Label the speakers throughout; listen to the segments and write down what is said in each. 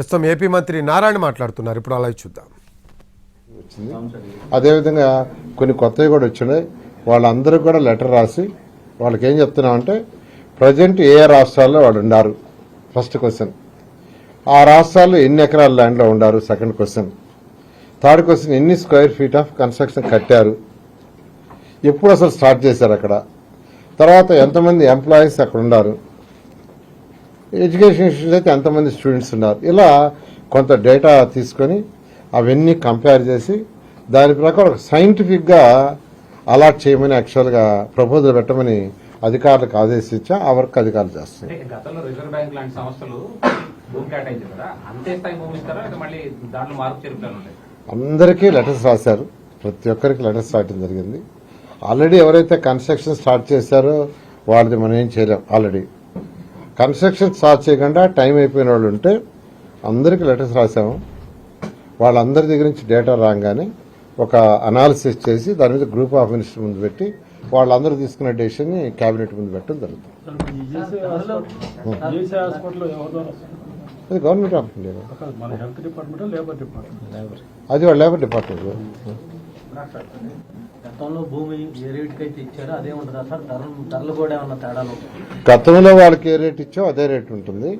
Speaker 1: ప్రస్తుతం ఏపీ మంత్రి నారాయణ మాట్లాడుతున్నారు. ఇప్పుడు అలా చూద్దాం.
Speaker 2: వచ్చింది. అదేవిధంగా కొన్ని కొత్తవి కూడా వచ్చినాయి. వాళ్ళందరికీ కూడా లెటర్ రాసి వాళ్ళకి ఏం చెప్తున్నామంటే ప్రజెంట్ ఏ ఏ రాష్ట్రాల్లో వాళ్ళు ఉన్నారు? First question. ఆ రాష్ట్రాల్లో ఎన్ని ఎకరాల ల్యాండ్లో ఉన్నారు? Second question. థర్డ్ క్వశ్చన్ ఎన్ని స్క్వేర్ ఫీట్ ఆఫ్ కన్స్ట్రక్షన్ కట్టారు? ఎప్పుడు అసలు స్టార్ట్ చేశారు అక్కడ? తర్వాత ఎంతమంది ఎంప్లాయీస్ అక్కడ ఉన్నారు? ఎడ్యుకేషన్ ఇన్స్టిట్యూట్ అయితే ఎంతమంది స్టూడెంట్స్ ఉన్నారు? ఇలా కొంత డేటా తీసుకొని అవన్నీ కంపేర్ చేసి దాని ప్రకారం సైంటిఫిక్గా అలాట్ చేయమని యాక్చువల్గా ప్రపోజల్ పెట్టమని అధికారులకు ఆదేశించా ఆ వర్క్ అధికారులు చేస్తారు
Speaker 3: అంటే గతంలో రిజర్వ్ బ్యాంక్ లాంటి సంస్థలు భూమి కేటాయించారు కదా అంతే స్థాయి భూమి ఇస్తారా? లేదా మళ్ళీ దాంట్లో మార్పు చేరుపులు ఉంటాయి
Speaker 2: అందరికీ లెటర్స్ రాశారు. ప్రతి ఒక్కరికి లెటర్స్ రాయడం జరిగింది. ఆల్రెడీ ఎవరైతే కన్స్ట్రక్షన్ స్టార్ట్ చేశారో వాళ్ళది మనం ఏం చేయలేం. ఆల్రెడీ కన్స్ట్రక్షన్ స్టార్ట్ చేయకుండా టైం అయిపోయిన వాళ్ళు ఉంటే అందరికీ లెటర్స్ రాసాము వాళ్ళందరి దగ్గర నుంచి డేటా రాగానే ఒక అనాలిసిస్ చేసి దాని మీద గ్రూప్ ఆఫ్ మినిస్టర్ ముందు పెట్టి వాళ్ళందరూ తీసుకున్న డెసిషన్ని కేబినెట్ ముందు పెట్టడం జరుగుతుంది? అది గవర్నమెంట్ ఆఫ్
Speaker 4: కాదు, మన హెల్త్ డిపార్ట్మెంట్ లేబర్ డిపార్ట్మెంట్?
Speaker 2: అది వాళ్ళ లేబర్ డిపార్ట్మెంట్.
Speaker 5: గతంలో భూమి ఏ రేటుకి అయితే ఇచ్చారో అదే ఉంటుందా. సార్ ధరలు ధరలు కూడా ఏమన్నా తేడాలు?
Speaker 2: గతంలో వాళ్ళకి ఏ రేట్ ఇచ్చో అదే రేట్ ఉంటుంది.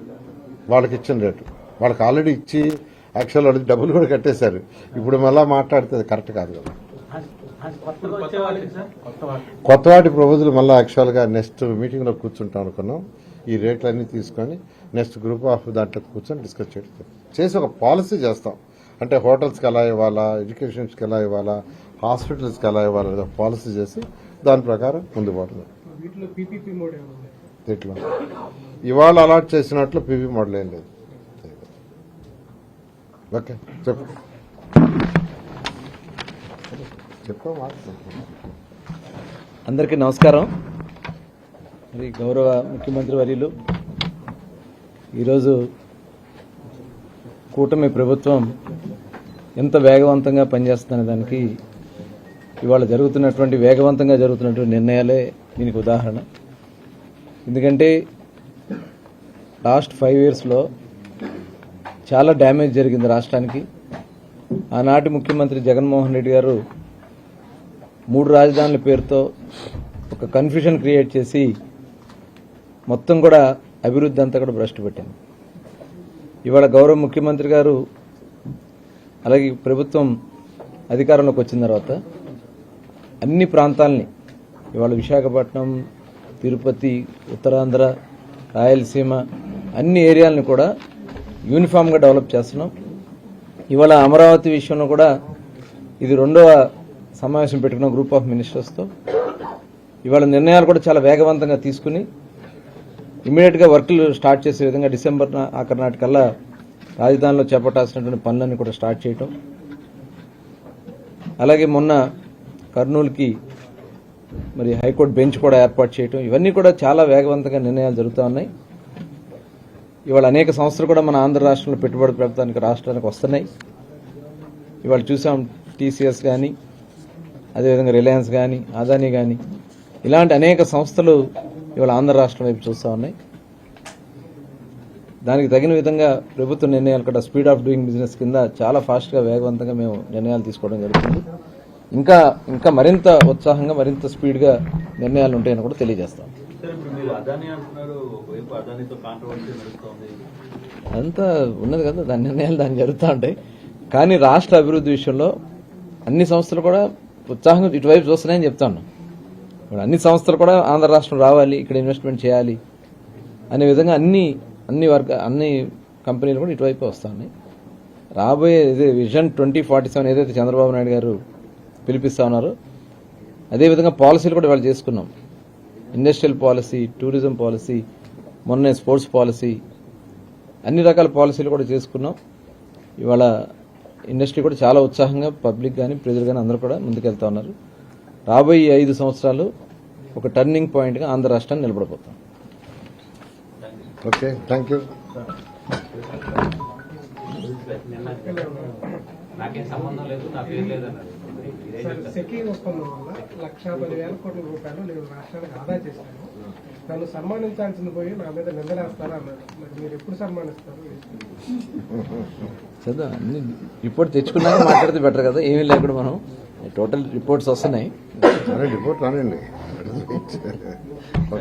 Speaker 2: వాళ్ళకి ఇచ్చిన రేటు. వాళ్ళకి ఆల్రెడీ ఇచ్చి యాక్చువల్ వాళ్ళకి డబ్బులు కూడా కట్టేశారు. ఇప్పుడు మళ్ళా మాట్లాడితే కరెక్ట్ కాదు కదా.
Speaker 5: కొత్త
Speaker 2: వాటి ప్రపోజల్ మళ్ళీ యాక్చువల్గా నెక్స్ట్ మీటింగ్లో కూర్చుంటాం అనుకున్నాం. ఈ రేట్లన్నీ తీసుకొని నెక్స్ట్ గ్రూప్ ఆఫ్ దాంట్లో కూర్చొని డిస్కస్ చేయడం చేసి ఒక పాలసీ చేస్తాం. అంటే హోటల్స్కి ఎలా ఇవ్వాలా ఎడ్యుకేషన్స్కి ఎలా ఇవ్వాలా హాస్పిటల్స్కి ఎలా ఇవ్వాలా పాలసీ చేసి దాని ప్రకారం ముందు పోతుంది. దీంట్లో. ఇవాళ అలాట్ చేసినట్లు పీవీ మోడల్ ఏం లేదు. ఓకే చెప్పు. చెప్పు.
Speaker 6: అందరికీ నమస్కారం. మరి గౌరవ ముఖ్యమంత్రి వర్యులు ఈరోజు కూటమి ప్రభుత్వం ఎంత వేగవంతంగా పనిచేస్తుందనే దానికి ఇవాళ జరుగుతున్నటువంటి వేగవంతంగా జరుగుతున్నటువంటి నిర్ణయాలే దీనికి ఉదాహరణ. ఎందుకంటే లాస్ట్ ఫైవ్ ఇయర్స్లో చాలా డ్యామేజ్ జరిగింది రాష్ట్రానికి. ఆనాటి ముఖ్యమంత్రి జగన్మోహన్ రెడ్డి గారు మూడు రాజధానుల పేరుతో ఒక కన్ఫ్యూషన్ క్రియేట్ చేసి మొత్తం కూడా అభివృద్ధి అంతా కూడా భ్రష్టు పెట్టింది. ఇవాళ గౌరవ ముఖ్యమంత్రి గారు అలాగే ప్రభుత్వం అధికారంలోకి వచ్చిన తర్వాత అన్ని ప్రాంతాలని ఇవాళ విశాఖపట్నం తిరుపతి ఉత్తరాంధ్ర రాయలసీమ అన్ని ఏరియాలను కూడా యూనిఫామ్గా డెవలప్ చేస్తున్నాం. ఇవాళ అమరావతి విషయంలో కూడా ఇది రెండవ సమావేశం పెట్టుకున్న గ్రూప్ ఆఫ్ మినిస్టర్స్తో. ఇవాళ నిర్ణయాలు కూడా చాలా వేగవంతంగా తీసుకుని ఇమీడియట్గా వర్క్లు స్టార్ట్ చేసే విధంగా డిసెంబర్ ఆఖరి నాటికల్లా రాజధానిలో చేపట్టాల్సినటువంటి పనులన్నీ కూడా స్టార్ట్ చేయటం. అలాగే మొన్న కర్నూలుకి మరి హైకోర్టు బెంచ్ కూడా ఏర్పాటు చేయటం. ఇవన్నీ కూడా చాలా వేగవంతంగా నిర్ణయాలు జరుగుతూ ఉన్నాయి. ఇవాళ అనేక సంస్థలు కూడా మన ఆంధ్ర రాష్ట్రంలో పెట్టుబడి పెడతానికి రాష్ట్రానికి వస్తున్నాయి. ఇవాళ చూసాం టీసీఎస్ కానీ అదేవిధంగా రిలయన్స్ కానీ అదానీ కానీ ఇలాంటి అనేక సంస్థలు ఇవాళ ఆంధ్ర రాష్ట్రం వైపు చూస్తూ ఉన్నాయి. దానికి తగిన విధంగా ప్రభుత్వ నిర్ణయాలు కూడా స్పీడ్ ఆఫ్ డూయింగ్ బిజినెస్ కింద చాలా ఫాస్ట్గా వేగవంతంగా మేము నిర్ణయాలు తీసుకోవడం జరుగుతుంది. ఇంకా ఇంకా మరింత ఉత్సాహంగా మరింత స్పీడ్గా నిర్ణయాలు ఉంటాయని కూడా తెలియజేస్తాం. అదంతా ఉన్నది కదా దాని నిర్ణయాలు దాన్ని జరుగుతూ ఉంటాయి. కానీ రాష్ట్ర అభివృద్ధి విషయంలో అన్ని సంస్థలు కూడా ఉత్సాహంగా ఇటువైపు చూస్తున్నాయని చెప్తాను. ఇప్పుడు అన్ని సంస్థలు కూడా ఆంధ్ర రాష్ట్రం రావాలి ఇక్కడ ఇన్వెస్ట్మెంట్ చేయాలి అనే విధంగా అన్ని అన్ని వర్గ అన్ని కంపెనీలు కూడా ఇటువైపు వస్తున్నాయి రాబోయే ఇదే విజన్ ట్వంటీ ఫార్టీ సెవెన్ ఏదైతే చంద్రబాబు నాయుడు గారు పిలిపిస్తా ఉన్నారో అదేవిధంగా పాలసీలు కూడా ఇవాళ చేసుకున్నాం. ఇండస్ట్రియల్ పాలసీ టూరిజం పాలసీ మొన్నే స్పోర్ట్స్ పాలసీ అన్ని రకాల పాలసీలు కూడా చేసుకున్నాం. ఇవాళ ఇండస్ట్రీ కూడా చాలా ఉత్సాహంగా పబ్లిక్ కానీ ప్రజలు కానీ అందరూ కూడా ముందుకెళ్తా ఉన్నారు. రాబోయే ఐదు సంవత్సరాలు ఒక టర్నింగ్ పాయింట్గా ఆంధ్ర రాష్ట్రాన్ని నిలబడబోతాం.
Speaker 2: ఓకే థ్యాంక్ యూ
Speaker 3: నాకేం సంబంధం లేదు నా పేరు లేదు అన్నారు. మరి మీరేం
Speaker 4: సార్
Speaker 3: చెప్తారు?
Speaker 4: సెకీ ఒప్పందం వల్ల లక్ష పదివేల కోట్ల రూపాయలు నేను రాష్ట్రానికి ఆదా చేశాను. నన్ను సన్మానించాల్సింది పోయి నా మీద నిందలేస్తారు అన్నారు. మరి మీరు ఎప్పుడు సన్మానిస్తారు?
Speaker 6: అన్ని రిపోర్ట్ తెచ్చుకున్నాక మాట్లాడితే బెటర్ కదా ఏమీ లేకుండా మనం టోటల్ రిపోర్ట్స్ వస్తున్నాయి.
Speaker 2: రిపోర్ట్ రానండి